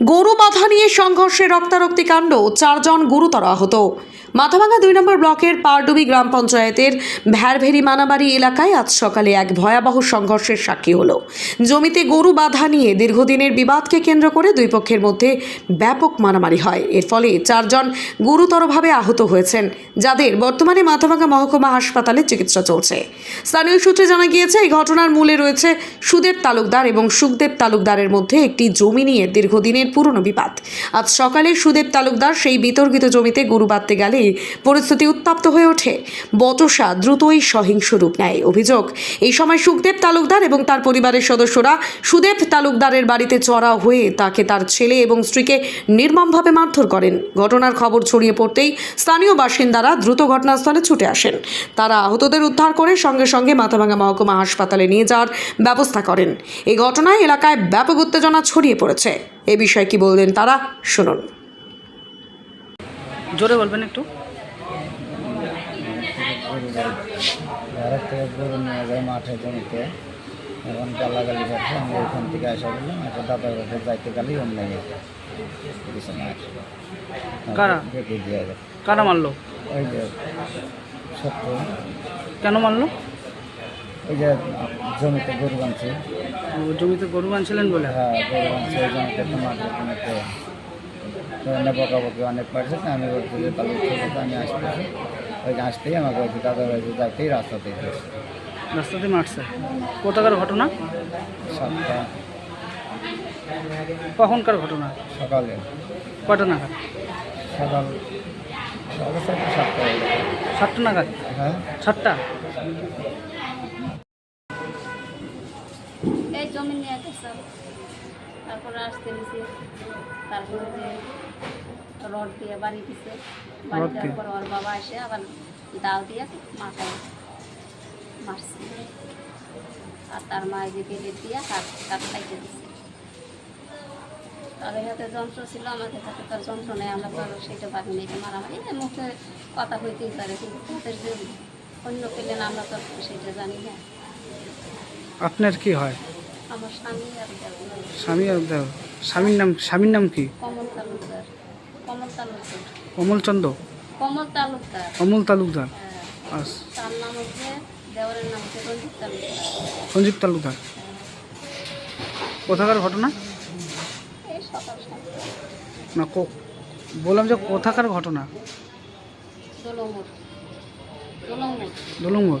গরু বাধা নিয়ে সংঘর্ষে রক্তারক্তি কাণ্ড চারজন গুরুতর আহত। মাথাভাঙা দুই নম্বর ব্লকের পারডুবি গ্রাম পঞ্চায়েতের ভ্যারভেরি মানাবাড়ি এলাকায় আজ সকালে এক ভয়াবহ সংঘর্ষের সাক্ষী হলো। জমিতে গরু বাধা নিয়ে দীর্ঘদিনের বিবাদকে কেন্দ্র করে দুই পক্ষের মধ্যে ব্যাপক মারামারি হয়। এর ফলে চারজন গুরুতরভাবে আহত হয়েছেন, যাদের বর্তমানে মাথাভাঙা মহকুমা হাসপাতালে চিকিৎসা চলছে। স্থানীয় সূত্রে জানা গিয়েছে, এই ঘটনার মূলে রয়েছে সুদেব তালুকদার এবং সুখদেব তালুকদারের মধ্যে একটি জমি নিয়ে দীর্ঘদিনের পুরনো বিবাদ। আজ সকালে সুদেব তালুকদার সেই বিতর্কিত জমিতে গরু বাঁধতে গেলে পরিস্থিতি উত্তপ্ত হয়ে ওঠে। বচসা দ্রুতই সহিংস রূপ নেয় অভিযোগ। এই সময় সুখদেব তালুকদার এবং তার পরিবারের সদস্যরা সুদেব তালুকদারের বাড়িতে চড়া হয়ে তাকে তার ছেলে এবং স্ত্রীকে নির্মমভাবে মারধর করেন। ঘটনার খবর ছড়িয়ে পড়তেই স্থানীয় বাসিন্দারা দ্রুত ঘটনাস্থলে ছুটে আসেন। তারা আহতদের উদ্ধার করে সঙ্গে সঙ্গে মাথাভাঙা মহকুমা হাসপাতালে নিয়ে যাওয়ার ব্যবস্থা করেন। এই ঘটনায় এলাকায় ব্যাপক উত্তেজনা ছড়িয়ে পড়েছে। এ বিষয়ে কি বললেন তারা, শুনুন। জোরে বলবেন একটু। মাঠে জমিতে ওইখান থেকে আসা বললাম যাইতে গেলেই কারা? কারা ওই যে কেন যে জমিতে গরু বানছে জমিতে গরু আনছিলেন বলে। হ্যাঁ গরু বানছে জমিতে তো বকাবকি অনেক পারছে আমি বলছি যে তাহলে ঠিক আছে আমি আসতেছি। ওই আসতেই আমাকে দাদার বাড়িতে যাইতেই রাস্তাতেই গেছে রাস্তাতে মারছে। কোথাকার ঘটনা? সাতটা। কখনকার ঘটনা? সকালে। কটা নাগাদ? সকাল সকাল সাতটা সাতটা। সাতটা নাগাদ? হ্যাঁ। সাতটা? এই জমি নিয়ে তারপরে আসতে নিছি তারপরে যে রড দিয়ে বাড়ি দিছে। বাড়ি দেওয়ার পর ওর বাবা এসে আবার দাও দিয়ে মাথায় মারছে। আর তার মা এই যে বেঁধে দিয়ে হাত হাত খাইতে দিছে। তাদের হাতে যন্ত্র ছিল আমাদের হাতে তার যন্ত্র নেই আমরা তো সেটা পারি না এটা মারামারি। মুখে কথা হইতেই পারে কিন্তু তাদের যে অন্য পেলেন আমরা তো সেটা জানি না। আপনার কি হয়? স্বামী আর। স্বামীর নাম স্বামীর নাম কি? কমল তালুকদার। কমল তালুকদার। কমল তালুকদার। অমল তালুকদার। হ্যাঁ। আর তার নাম হচ্ছে দেওয়ারের নাম হচ্ছে রঞ্জিত তালুকদার। সঞ্জীব তালুকদার। কোথাকার ঘটনা? না কো- বললাম যে কোথাকার ঘটনা? দোলমুর দোলমুর